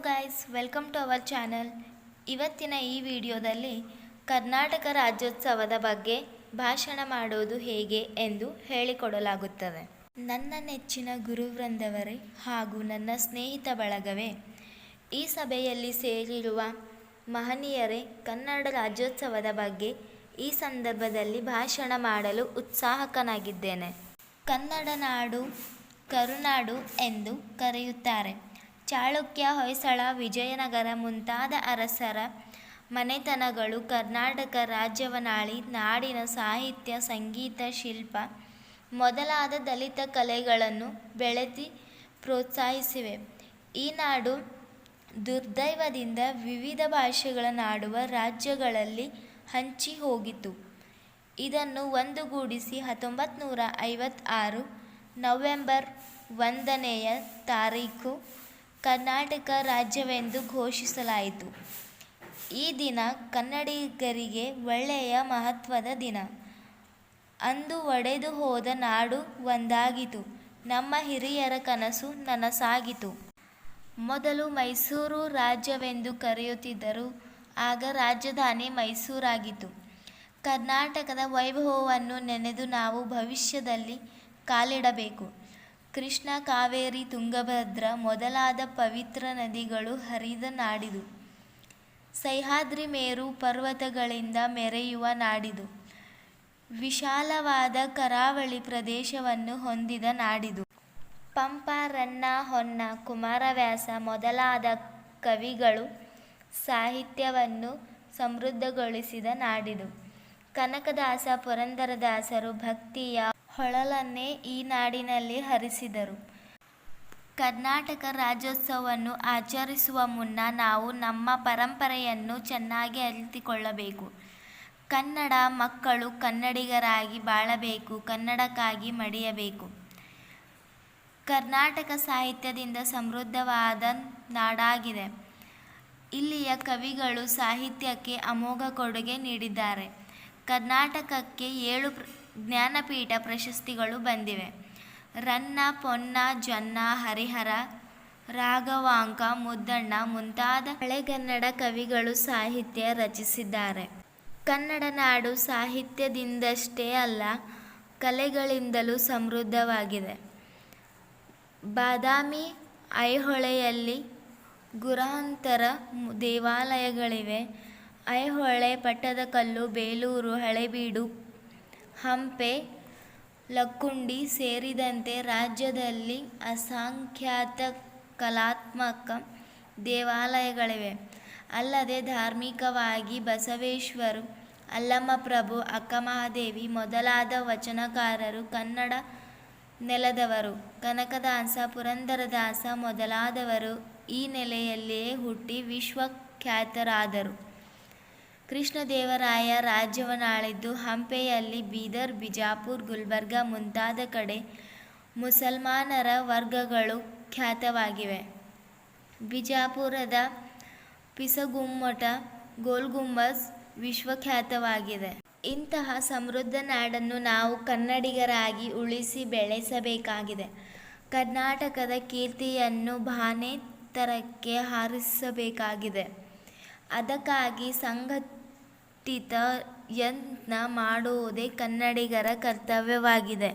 Guys welcome to our channel ಇವತ್ತಿನ ಈ ವಿಡಿಯೋದಲ್ಲಿ ಕರ್ನಾಟಕ ರಾಜ್ಯೋತ್ಸವದ ಬಗ್ಗೆ ಭಾಷಣ ಮಾಡೋದು ಹೇಗೆ ಎಂದು ಹೇಳಿಕೊಡಲಾಗುತ್ತದೆ. ನನ್ನ ನೆಚ್ಚಿನ ಗುರುವೃಂದವರೇ ಹಾಗೂ ನನ್ನ ಸ್ನೇಹಿತ ಬಳಗವೇ, ಈ ಸಭೆಯಲ್ಲಿ ಸೇರಿರುವ ಮಹನೀಯರೇ, ಕನ್ನಡ ರಾಜ್ಯೋತ್ಸವದ ಬಗ್ಗೆ ಈ ಸಂದರ್ಭದಲ್ಲಿ ಭಾಷಣ ಮಾಡಲು ಉತ್ಸಾಹಕನಾಗಿದ್ದೇನೆ. ಕನ್ನಡ ನಾಡು, ಕರುನಾಡು ಎಂದು ಕರೆಯುತ್ತಾರೆ. ಚಾಳುಕ್ಯ ಹೊಯ್ಸಳ, ವಿಜಯನಗರ ಮುಂತಾದ ಅರಸರ ಮನೆತನಗಳು ಕರ್ನಾಟಕ ರಾಜ್ಯವನಾಳಿ ನಾಡಿನ ಸಾಹಿತ್ಯ, ಸಂಗೀತ, ಶಿಲ್ಪ ಮೊದಲಾದ ದಲಿತ ಕಲೆಗಳನ್ನು ಬೆಳೆಸಿ ಪ್ರೋತ್ಸಾಹಿಸಿವೆ. ಈ ನಾಡು ದುರ್ದೈವದಿಂದ ವಿವಿಧ ಭಾಷೆಗಳ ನಾಡುವ ರಾಜ್ಯಗಳಲ್ಲಿ ಹಂಚಿ ಹೋಗಿತು ಇದನ್ನು ಒಂದುಗೂಡಿಸಿ ಹತ್ತೊಂಬತ್ತು ನೂರ ಐವತ್ತಾರು ನವೆಂಬರ್ ಒಂದನೆಯ ತಾರೀಕು ಕರ್ನಾಟಕ ರಾಜ್ಯವೆಂದು ಘೋಷಿಸಲಾಯಿತು. ಈ ದಿನ ಕನ್ನಡಿಗರಿಗೆ ಒಳ್ಳೆಯ ಮಹತ್ವದ ದಿನ. ಅಂದು ಒಡೆದು ಹೋದ ನಾಡು ಒಂದಾಗಿತು ನಮ್ಮ ಹಿರಿಯರ ಕನಸು ನನಸಾಗಿತು ಮೊದಲು ಮೈಸೂರು ರಾಜ್ಯವೆಂದು ಕರೆಯುತ್ತಿದ್ದರು, ಆಗ ರಾಜಧಾನಿ ಮೈಸೂರಾಗಿತ್ತು. ಕರ್ನಾಟಕದ ವೈಭವವನ್ನು ನೆನೆದು ನಾವು ಭವಿಷ್ಯದಲ್ಲಿ ಕಾಲಿಡಬೇಕು. ಕೃಷ್ಣ ಕಾವೇರಿ ತುಂಗಭದ್ರ ಮೊದಲಾದ ಪವಿತ್ರ ನದಿಗಳು ಹರಿದ ನಾಡಿದು. ಸಹ್ಯಾದ್ರಿ ಮೇರು ಪರ್ವತಗಳಿಂದ ಮೆರೆಯುವ ನಾಡಿದು. ವಿಶಾಲವಾದ ಕರಾವಳಿ ಪ್ರದೇಶವನ್ನು ಹೊಂದಿದ ನಾಡಿದು. ಪಂಪ, ರನ್ನ, ಹೊನ್ನ, ಕುಮಾರವ್ಯಾಸ ಮೊದಲಾದ ಕವಿಗಳು ಸಾಹಿತ್ಯವನ್ನು ಸಮೃದ್ಧಗೊಳಿಸಿದ ನಾಡಿದು. ಕನಕದಾಸ, ಪುರಂದರದಾಸರು ಭಕ್ತಿಯ ಹೊಳಲನ್ನೇ ಈ ನಾಡಿನಲ್ಲಿ ಹರಿಸಿದರು. ಕರ್ನಾಟಕ ರಾಜ್ಯೋತ್ಸವವನ್ನು ಆಚರಿಸುವ ಮುನ್ನ ನಾವು ನಮ್ಮ ಪರಂಪರೆಯನ್ನು ಚೆನ್ನಾಗಿ ಅರಿತುಕೊಳ್ಳಬೇಕು. ಕನ್ನಡ ಮಕ್ಕಳು ಕನ್ನಡಿಗರಾಗಿ ಬಾಳಬೇಕು, ಕನ್ನಡಕ್ಕಾಗಿ ಮಡಿಯಬೇಕು. ಕರ್ನಾಟಕ ಸಾಹಿತ್ಯದಿಂದ ಸಮೃದ್ಧವಾದ ನಾಡಾಗಿದೆ. ಇಲ್ಲಿಯ ಕವಿಗಳು ಸಾಹಿತ್ಯಕ್ಕೆ ಅಮೋಘ ಕೊಡುಗೆ ನೀಡಿದ್ದಾರೆ. ಕರ್ನಾಟಕಕ್ಕೆ ಏಳು ಜ್ಞಾನಪೀಠ ಪ್ರಶಸ್ತಿಗಳು ಬಂದಿವೆ. ರನ್ನ, ಪೊನ್ನ, ಜನ್ನ, ಹರಿಹರ, ರಾಘವಾಂಕ, ಮುದ್ದಣ್ಣ ಮುಂತಾದ ಹಳೆಗನ್ನಡ ಕವಿಗಳು ಸಾಹಿತ್ಯ ರಚಿಸಿದ್ದಾರೆ. ಕನ್ನಡ ನಾಡು ಸಾಹಿತ್ಯದಿಂದಷ್ಟೇ ಅಲ್ಲ, ಕಲೆಗಳಿಂದಲೂ ಸಮೃದ್ಧವಾಗಿದೆ. ಬಾದಾಮಿ ಐಹೊಳೆಯಲ್ಲಿ ಗುರಾಂತರ ದೇವಾಲಯಗಳಿವೆ. ಐಹೊಳೆ ಪಟ್ಟದಕಲ್ಲು, ಬೇಲೂರು, ಹಳೆಬೀಡು ಹಂಪೆ, ಲಕ್ಕುಂಡಿ ಸೇರಿದಂತೆ ರಾಜ್ಯದಲ್ಲಿ ಅಸಂಖ್ಯಾತ ಕಲಾತ್ಮಕ ದೇವಾಲಯಗಳಿವೆ. ಅಲ್ಲದೆ ಧಾರ್ಮಿಕವಾಗಿ ಬಸವೇಶ್ವರು ಅಲ್ಲಮಪ್ರಭು ಅಕ್ಕಮಹಾದೇವಿ ಮೊದಲಾದ ವಚನಕಾರರು, ಕನ್ನಡ ನೆಲದವರು, ಕನಕದಾಸ, ಪುರಂದರದಾಸ ಮೊದಲಾದವರು ಈ ನೆಲೆಯಲ್ಲಿಯೇ ಹುಟ್ಟಿ ವಿಶ್ವಖ್ಯಾತರಾದರು. ಕೃಷ್ಣದೇವರಾಯ ರಾಜ್ಯವನ್ನಾಳಿದ್ದು ಹಂಪೆಯಲ್ಲಿ ಬೀದರ್, ಬಿಜಾಪುರ, ಗುಲ್ಬರ್ಗ ಮುಂತಾದ ಕಡೆ ಮುಸಲ್ಮಾನರ ವರ್ಗಗಳು ಖ್ಯಾತವಾಗಿವೆ. ಬಿಜಾಪುರದ ಪಿಸಗುಮ್ಮಟ, ಗೋಲ್ಗುಂಬಜ್ ವಿಶ್ವಖ್ಯಾತವಾಗಿದೆ. ಇಂತಹ ಸಮೃದ್ಧ ನಾಡನ್ನು ನಾವು ಕನ್ನಡಿಗರಾಗಿ ಉಳಿಸಿ ಬೆಳೆಸಬೇಕಾಗಿದೆ. ಕರ್ನಾಟಕದ ಕೀರ್ತಿಯನ್ನು ಭಾನೇತರಕ್ಕೆ ಹಾರಿಸಬೇಕಾಗಿದೆ. ಅದಕ್ಕಾಗಿ ಸಂಘಟಿತ ಯತ್ನ ಮಾಡುವುದೇ ಕನ್ನಡಿಗರ ಕರ್ತವ್ಯವಾಗಿದೆ.